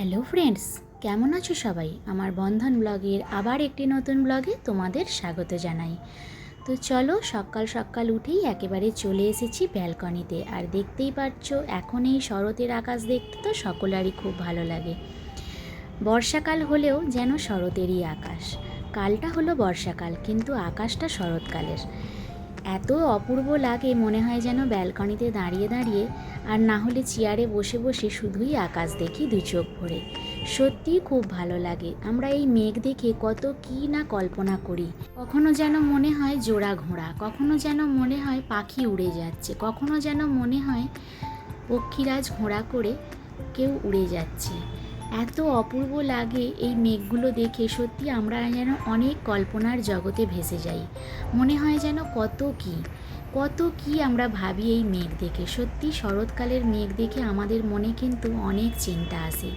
Hello friends, কেমন আছো সবাই? আমার বন্ধন ব্লগের আবার একটি নতুন ব্লগে তোমাদের স্বাগত জানাই। তো চলো সকাল সকাল উঠেই একেবারে চলে এসেছি ব্যালকনিতে। আর দেখতেই পাচ্ছ এখন এই শরতের আকাশ দেখতে তো সকলেরই খুব ভালো লাগে। বর্ষাকাল হলেও যেন শরতেরই আকাশ। কালটা হলো বর্ষাকাল, কিন্তু আকাশটা শরৎকালের। এত অপূর্ব লাগে, মনে হয় যেন ব্যালকনিতে দাঁড়িয়ে দাঁড়িয়ে, আর না হলে চেয়ারে বসে বসে শুধুই আকাশ দেখি দু চোখ ভরে। সত্যিই খুব ভালো লাগে, আমরা এই মেঘ দেখে কত কী না কল্পনা করি। কখনো যেন মনে হয় জোড়া ঘোড়া, কখনো যেন মনে হয় পাখি উড়ে যাচ্ছে, কখনো যেন মনে হয় পক্ষীরাজ ঘোড়া করে কেউ উড়ে যাচ্ছে। এত অপূর্ব লাগে এই মেঘগুলো দেখে সত্যি আমরা যেন অনেক কল্পনার জগতে ভেসে যাই। মনে হয় যেন কত কি কত কি আমরা ভাবি এই মেঘ দেখে। সত্যি শরৎকালের মেঘ দেখে আমাদের মনে কিন্তু অনেক চিন্তা আসে।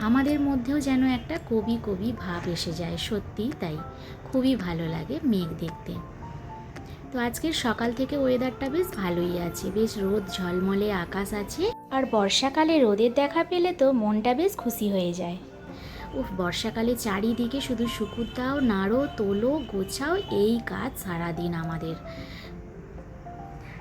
আমাদের মধ্যেও যেন একটা কবি কবি ভাব এসে যায়। সত্যিই তাই। খুবই ভালো লাগে মেঘ দেখতে। তো আজকের সকাল থেকে ওয়েদারটা বেশ ভালোই আছে। বেশ রোদ, ঝলমলে আকাশ আছে। আর বর্ষাকালে রোদের দেখা পেলে তো মনটা বেশ খুশি হয়ে যায়। উফ, বর্ষাকালে চারিদিকে শুধু শুকুর দাও, নাড়ো, তোলো, গোছাও, এই কাজ সারাদিন আমাদের।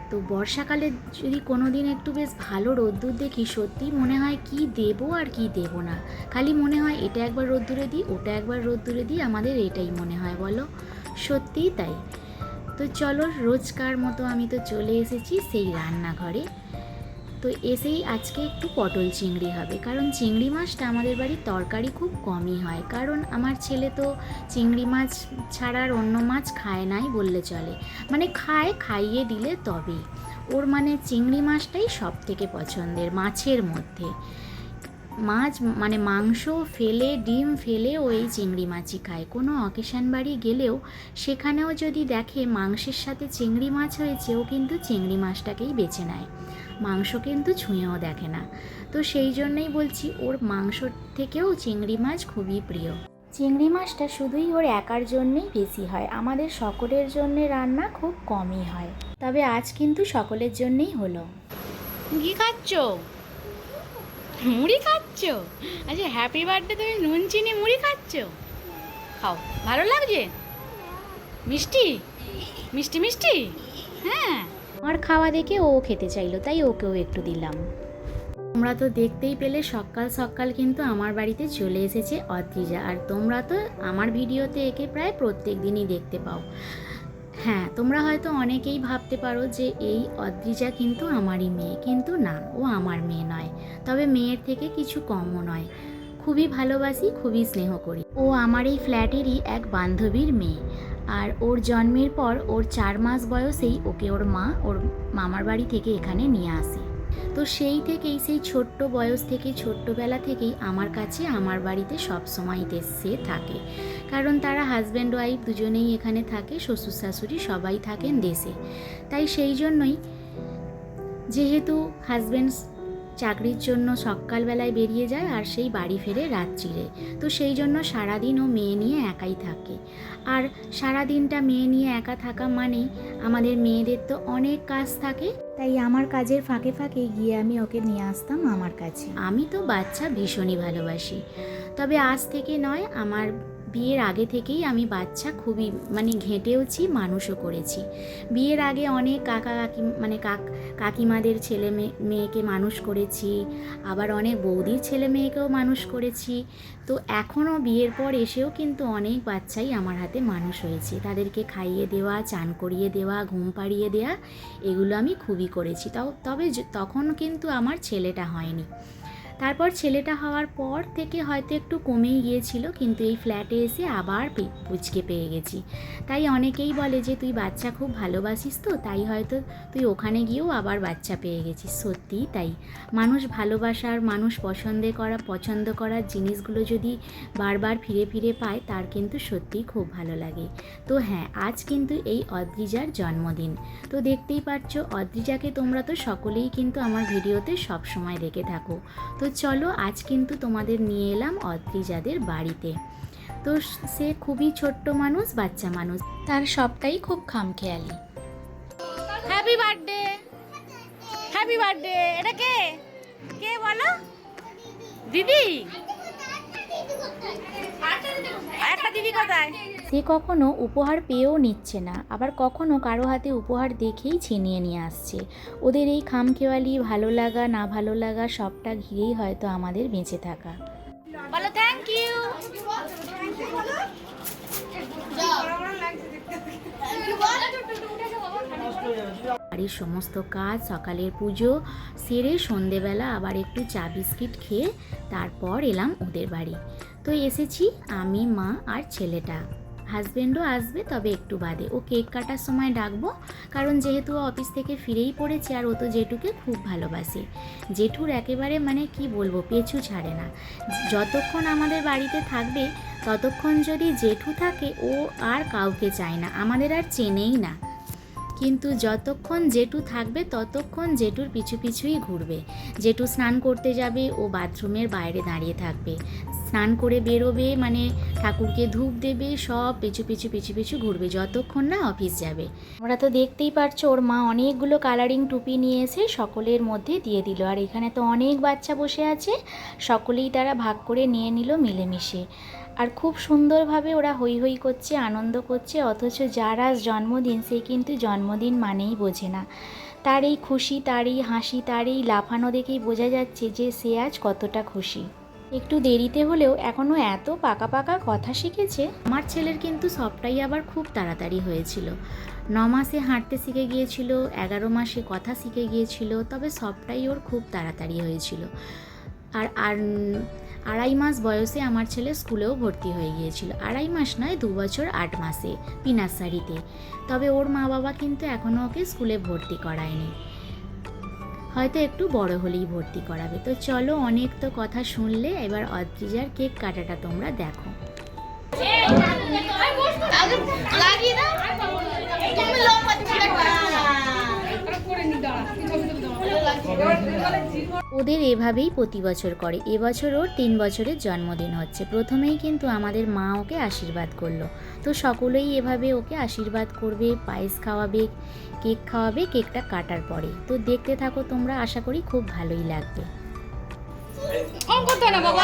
তো বর্ষাকালে যদি কোনো দিন একটু বেশ ভালো রোদ্দুর দেখি সত্যি মনে হয় কি দেব আর কি দেব না। খালি মনে হয় এটা একবার রোদ্দুরে দিই, ওটা একবার রোদ্দুরে দিই, আমাদের এটাই মনে হয়, বলো? সত্যিই তাই। তো চলো, রোজকার মতো আমি তো চলে এসেছি সেই রান্নাঘরে। তো এসেই আজকে একটু পটল চিংড়ি হবে। কারণ চিংড়ি মাছটা আমাদের বাড়ির তরকারি খুব কমই হয়। কারণ আমার ছেলে তো চিংড়ি মাছ ছাড়া আর অন্য মাছ খায় নাই বললে চলে। মানে খায়, খাইয়ে দিলে তবেই। ওর মানে চিংড়ি মাছটাই সব থেকে পছন্দের মাছের মধ্যে। মাছ মানে মাংস ফেলে, ডিম ফেলে ওই চিংড়ি মাছই খায়। কোনো অকেশান বাড়ি গেলেও সেখানেও যদি দেখে মাংসের সাথে চিংড়ি মাছ হয়েছে, ও কিন্তু চিংড়ি মাছটাকেই বেছে নেয়। মাংস কিন্তু ছুঁয়েও দেখে না। তো সেই জন্যই বলছি, ওর মাংস থেকেও চিংড়ি মাছ খুবই প্রিয়। চিংড়ি মাছটা শুধুই ওর একার জন্যেই বেশি হয়, আমাদের সকলের জন্যে রান্না খুব কমই হয়। তবে আজ কিন্তু সকলের জন্যেই হলো। কি খাচ্ছ? মুড়ি খাচ্ছ? আচ্ছা হ্যাপি বার্থডে তুমি নুন চিনি মুড়ি খাচ্ছ? খাও ভালো লাগছে? মিষ্টি? মিষ্টি মিষ্টি? হ্যাঁ। আমার খাওয়া দেখে ও খেতে চাইলো তাই ওকেও একটু দিলাম। তোমরা তো দেখতেই পেলে সকাল সকাল কিন্তু আমার বাড়িতে চলে এসেছে অদ্রিজা। আর তোমরা তো আমার ভিডিওতে একে প্রায় প্রত্যেক দিনই দেখতে পাও। হ্যাঁ তোমরা হয়তো অনেকেই ভাবতে পারো যে এই অদ্রিজা কিন্তু আমারই মেয়ে, কিন্তু না, ও আমার মেয়ে নয়। তবে মেয়ের থেকে কিছু কমও নয়। খুবই ভালোবাসি, খুবই স্নেহ করি। ও আমার এই ফ্ল্যাটেরই এক বান্ধবীর মেয়ে। আর ওর জন্মের পর ওর চার মাস বয়সেই ওকে ওর মা, ওর মামার বাড়ি থেকে এখানে নিয়ে আসে। তো সেই থেকেই, সেই ছোট্ট বয়স থেকে ছোট্টবেলা থেকেই আমার কাছে আমার বাড়িতে সবসময় সে থাকে। কারণ তারা হাজব্যান্ড ওয়াইফ দুজনেই এখানে থাকে, শ্বশুর, শাশুড়ি সবাই থাকেন দেশে। তাই সেই জন্যই যেহেতু হাজব্যান্ড চাকরির জন্য সকালবেলায় বেরিয়ে যায় আর সেই বাড়ি ফেরে রাত্রিরে। তো সেই জন্য সারাদিন ও মেয়ে নিয়ে একাই থাকে। আর সারা দিনটা মেয়ে নিয়ে একা থাকা মানেই আমাদের মেয়েদের তো অনেক কাজ থাকে। তাই আমার কাজের ফাঁকে ফাঁকে গিয়ে আমি ওকে নিয়ে আসতাম আমার কাছে। আমি তো বাচ্চা ভীষণই ভালোবাসি। তবে আজ থেকে নয়, আমার বিয়ের আগে থেকেই আমি বাচ্চা খুবই মানে ঘেঁটেওছি, মানুষও করেছি। বিয়ের আগে অনেক কাকা কাকি মানে কাক, কাকিমাদের ছেলে মেয়ে, মেয়েকে মানুষ করেছি, আবার অনেক বৌদির ছেলে মেয়েকেও মানুষ করেছি। তো এখনও বিয়ের পর এসেও কিন্তু অনেক বাচ্চাই আমার হাতে মানুষ হয়েছে। তাদেরকে খাইয়ে দেওয়া, চান করিয়ে দেওয়া, ঘুম পাড়িয়ে দেওয়া এগুলো আমি খুবই করেছি। তবে তখন কিন্তু আমার ছেলেটা হয়নি। তারপর ছেলেটা হওয়ার পর থেকে হয়তো একটু কমেই গিয়েছিল, কিন্তু এই ফ্ল্যাটে এসে আবার পুচকে পেয়ে গেছি। তাই অনেকেই বলে যে, তুই বাচ্চা খুব ভালোবাসিস তো, তাই হয়তো তুই ওখানে গিয়েও আবার বাচ্চা পেয়ে গেছিস। সত্যিই তাই। মানুষ ভালোবাসার, মানুষ পছন্দে করা, পছন্দ করার জিনিসগুলো যদি বারবার ফিরে ফিরে পায়, তার কিন্তু সত্যিই খুব ভালো লাগে। তো হ্যাঁ আজ কিন্তু এই অদ্রিজার জন্মদিন। তো দেখতেই পাচ্ছ, অদ্রিজাকে তোমরা তো সকলেই কিন্তু আমার ভিডিওতে সব সময় দেখে থাকো। তো চলো আজ কিন্তু তোমাদের নিয়ে এলাম অদ্রিজাদের বাড়িতে। তো সে খুবই ছোট্ট মানুষ, বাচ্চা মানুষ। তার সবটাই খুব খামখেয়ালি। হ্যাপি বার্থডে হ্যাপি বার্থডে এটা কে? কে বলো? দিদি? একটা দিদি কোথায়? সে কখনো উপহার পেয়েও নিচ্ছে না আবার কখনো কারও হাতে উপহার দেখেই ছিনিয়ে নিয়ে আসছে। ওদের এই খামখেওয়ালি ভালো লাগা না ভালো লাগা সবটা ঘিরেই হয়তো আমাদের বেঁচে থাকা। বলো থ্যাংক ইউ বাড়ির সমস্ত কাজ সকালের পুজো সেরে সন্ধেবেলা আবার একটু চা বিস্কিট খেয়ে তারপর এলাম ওদের বাড়ি। তো এসেছি, আমি, মা আর ছেলেটা। হাজব্যান্ডও আসবে, তবে একটু বাদে। ও কেক কাটার সময় ডাকবো, কারণ যেহেতু ও অফিস থেকে ফিরেই পড়েছে আর ও তো জেঠুকে খুব ভালোবাসে। জেঠুর একেবারে মানে কি বলব, পেছু ছাড়ে না। যতক্ষণ আমাদের বাড়িতে থাকবে, ততক্ষণ যদি জেঠু থাকে, ও আর কাউকে চায় না। আমাদের আর চেনেই না। কিন্তু যতক্ষণ জেঠু থাকবে, ততক্ষণ জেঠুর পিছু পিছুই ঘুরবে। জেঠু স্নান করতে যাবে, ও বাথরুমের বাইরে দাঁড়িয়ে থাকবে। স্নান করে বেরোবে মানে ঠাকুরকে ধূপ দেবে, সব পিছু পিছু পিছু পিছু ঘুরবে। যতক্ষণ না অফিস যাবে। আমরা তো দেখতেই পারছ, ওর মা অনেকগুলো কালারিং টুপি নিয়ে এসে সকলের মধ্যে দিয়ে দিল। আর এখানে তো অনেক বাচ্চা বসে আছে, সকলেই তারা ভাগ করে নিয়ে নিল মিলেমিশে। আর খুব সুন্দরভাবে ওরা হই হই করছে, আনন্দ করছে, অথচ যার আজ জন্মদিন, সে কিন্তু জন্মদিন মানেই বোঝে না। তার এই খুশি তার এই হাসি তার এই লাফানো দেখেই বোঝা যাচ্ছে যে সে আজ কতটা খুশি। একটু দেরিতে হলেও এখনও এত পাকা পাকা কথা শিখেছে, আমার ছেলের কিন্তু সবটাই আবার খুব তাড়াতাড়ি হয়েছিল। ন মাসে হাঁটতে শিখে গিয়েছিল, এগারো মাসে কথা শিখে গিয়েছিল, তবে সবটাই ওর খুব তাড়াতাড়ি হয়েছিল। আর আর আড়াই মাস বয়সে আমার ছেলে স্কুলেও ভর্তি হয়ে গিয়েছিল। আড়াই মাস নয়, দু বছর আট মাসে পিনাসারিতে তবে ওর মা বাবা কিন্তু এখনও ওকে স্কুলে ভর্তি করায়নি। হয়তো একটু বড় হলেই ভর্তি করাবে তো চলো অনেক তো কথা শুনলে এবার অদ্রিজার কেক কাটাটা তোমরা দেখো লাগিয়ে দাও তুমি লম্বা ওদের এভাবেই প্রতি বছর করে। এবছর ওর তিন বছরের জন্মদিন হচ্ছে। প্রথমেই কিন্তু আমাদের মা ওকে আশীর্বাদ করল। তো সকলেই এভাবে ওকে আশীর্বাদ করবে পায়েস খাওয়াবে কেক খাওয়াবে কেকটা কাটার পরে। তো দেখতে থাকো তোমরা আশা করি খুব ভালোই লাগবে। বাবা।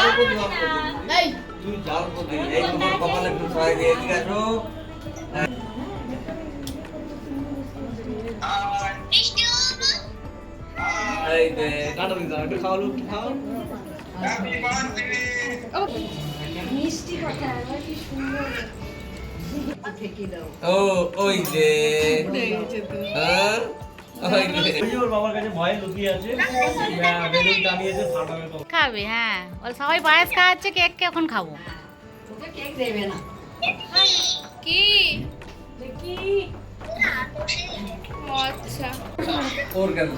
এই দে কাটা দিতে একটু খাওয়ালো একটু খাও ও ওই যে হ্যাঁ? ওই যে। খাবে হ্যাঁ। সবাই পায়েস খাওয়াচ্ছে কেক কে এখন খাব? কি? আচ্ছা ওর কেন?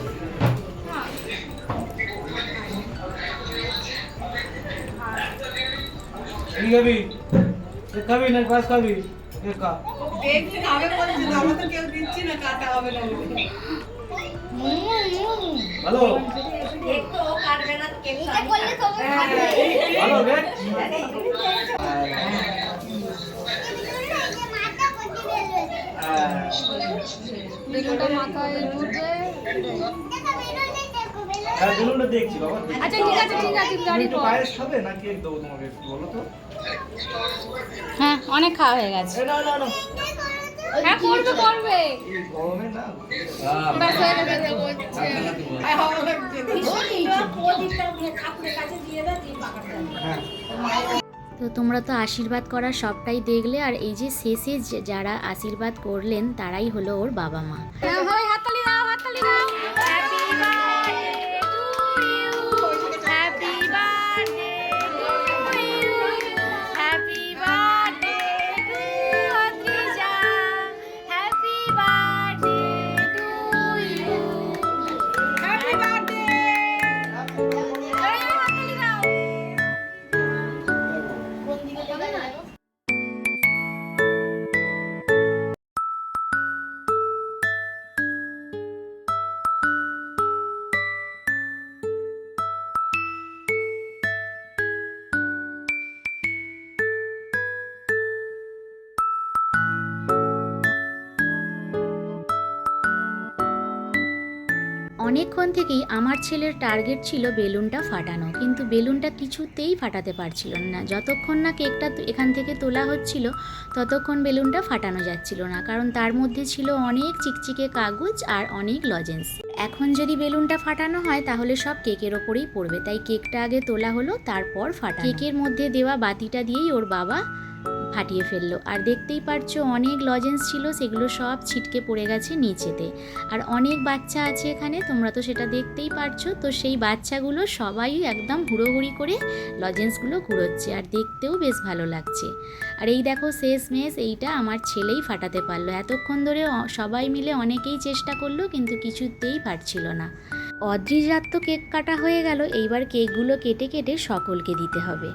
কি খাবি? খাবি না পাস খাবি? কে দেখছি খাবে বলছে না আমরা তো কেউ দিচ্ছি না কাটা হবে না ভালো? একটু ও কাটবে না কেক ভালো রে হ্যাঁ। বেলুনটা দেখছি বাবা। আচ্ছা ঠিক আছে ঠিক আছে তুমি একটু পায়েস খাবে না কেক দেবো তোমাকে বলো তো। হ্যাঁ অনেক খাওয়া হয়ে গেছে। হ্যাঁ করবে। করবে হ্যাঁ হয়ে তো হ্যাঁ। তোমরা তো আশীর্বাদ করা সবটাই দেখলে আর এই যে শেষে যারা আশীর্বাদ করলেন তারাই হলো ওর বাবা মা। অনেকক্ষণ থেকেই আমার ছেলের টার্গেট ছিল বেলুনটা ফাটানো, কিন্তু বেলুনটা কিছুতেই ফাটাতে পারছিল না। যতক্ষণ না কেকটা এখান থেকে তোলা হচ্ছিল, ততক্ষণ বেলুনটা ফাটানো যাচ্ছিল না, কারণ তার মধ্যে ছিল অনেক চিকচিকে কাগজ আর অনেক লজেন্স এখন যদি বেলুনটা ফাটানো হয়, তাহলে সব কেকের ওপরেই পড়বে। তাই কেকটা আগে তোলা হলো, তারপর ফাটা কেকের মধ্যে দেওয়া বাতিটা দিয়েই ওর বাবা ফাটিয়ে ফেলল। আর দেখতেই পারছ অনেক লজেন্স ছিল, সেগুলো সব ছিটকে পড়ে গেছে নিচেতে। আর অনেক বাচ্চা আছে এখানে, তোমরা তো সেটা দেখতেই পারছ। তো সেই বাচ্চাগুলো সবাই একদম হুড়োহুড়ি করে লজেন্সগুলো ঘুরোচ্ছে, আর দেখতেও বেশ ভালো লাগছে। আর এই দেখো শেষ মেশ এইটা আমার ছেলেই ফাটাতে পারল। এতক্ষণ ধরে সবাই মিলে অনেকেই চেষ্টা করল, কিন্তু কিছুতেই পারছিল না। অদ্রিজ তো কেক কাটা হয়ে গেল, এইবার কেকগুলো কেটে কেটে সকলকে দিতে হবে।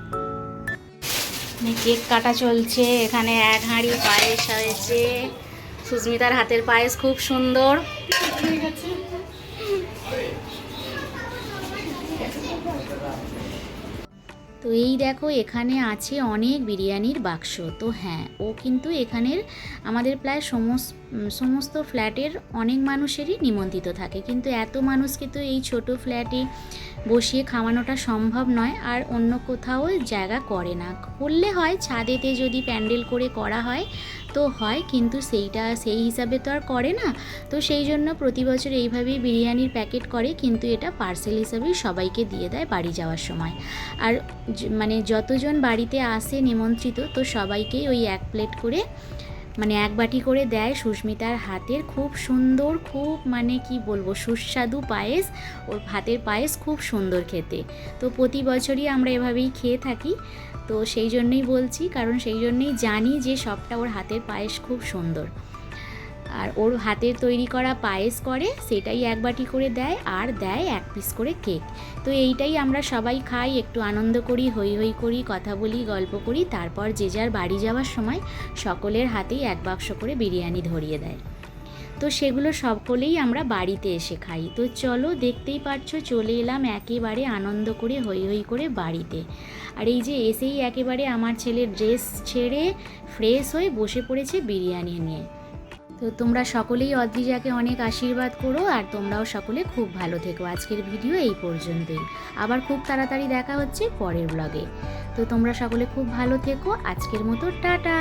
কেক কাটা চলছে এখানে এক হাঁড়ি পায়েস হয়েছে। সুস্মিতার হাতের পায়েস খুব সুন্দর। তো এই দেখো, এখানে আছে অনেক বিরিয়ানির বাক্স। তো হ্যাঁ ও কিন্তু এখানের আমাদের প্রায় সমস্ত সমস্ত ফ্ল্যাটের অনেক মানুষেরই নিমন্ত্রিত থাকে। কিন্তু এত মানুষকে তো এই ছোট ফ্ল্যাটে বসিয়ে খাওয়ানোটা সম্ভব নয়, আর অন্য কোথাও জায়গা করে না। করলে হয়, ছাদেতে যদি প্যান্ডেল করে করা হয় তো হয়, কিন্তু সেইটা, সেই হিসাবে তো আর করে না। তো সেই জন্য প্রতি বছর এইভাবেই বিরিয়ানির প্যাকেট করে, কিন্তু এটা পার্সেল হিসাবেই সবাইকে দিয়ে দেয় বাড়ি যাওয়ার সময়। আর মানে যতজন বাড়িতে আসে নিমন্ত্রিত, তো সবাইকেই ওই এক প্লেট করে মানে এক বাটি করে দেয় সুস্মিতার হাতের খুব সুন্দর, খুব মানে কি বলব, সুস্বাদু পায়েস। ওর হাতের পায়েস খুব সুন্দর খেতে। তো প্রতি বছরই আমরা এভাবেই খেয়ে থাকি। তো সেই জন্যই বলছি, কারণ সেই জন্যই জানি যে সবটা ওর হাতের পায়েস খুব সুন্দর। আর ওর হাতের তৈরি করা পায়েস করে, সেটাই এক বাটি করে দেয় আর দেয় এক পিস করে কেক তো এইটাই আমরা সবাই খাই, একটু আনন্দ করি হই হই করি, কথা বলি, গল্প করি, তারপর যে যার বাড়ি যাওয়ার সময় সকলের হাতেই এক বাক্স করে বিরিয়ানি ধরিয়ে দেয়। তো সেগুলো সকলেই আমরা বাড়িতে এসে খাই। তো চলো দেখতেই পারছ, চলে এলাম একেবারে আনন্দ করে হই হই করে বাড়িতে। আর এই যে এসেই একেবারে আমার ছেলের ড্রেস ছেড়ে ফ্রেশ হয়ে বসে পড়েছে বিরিয়ানি নিয়ে। তো তোমরা সকলেই অদ্রিজাকে অনেক আশীর্বাদ করো, আর তোমরাও সকলে খুব ভালো থেকো। আজকের ভিডিও এই পর্যন্তই। আবার খুব তাড়াতাড়ি দেখা হচ্ছে পরের ব্লগে তো তোমরা সকলে খুব ভালো থেকো। আজকের মতো টাটা!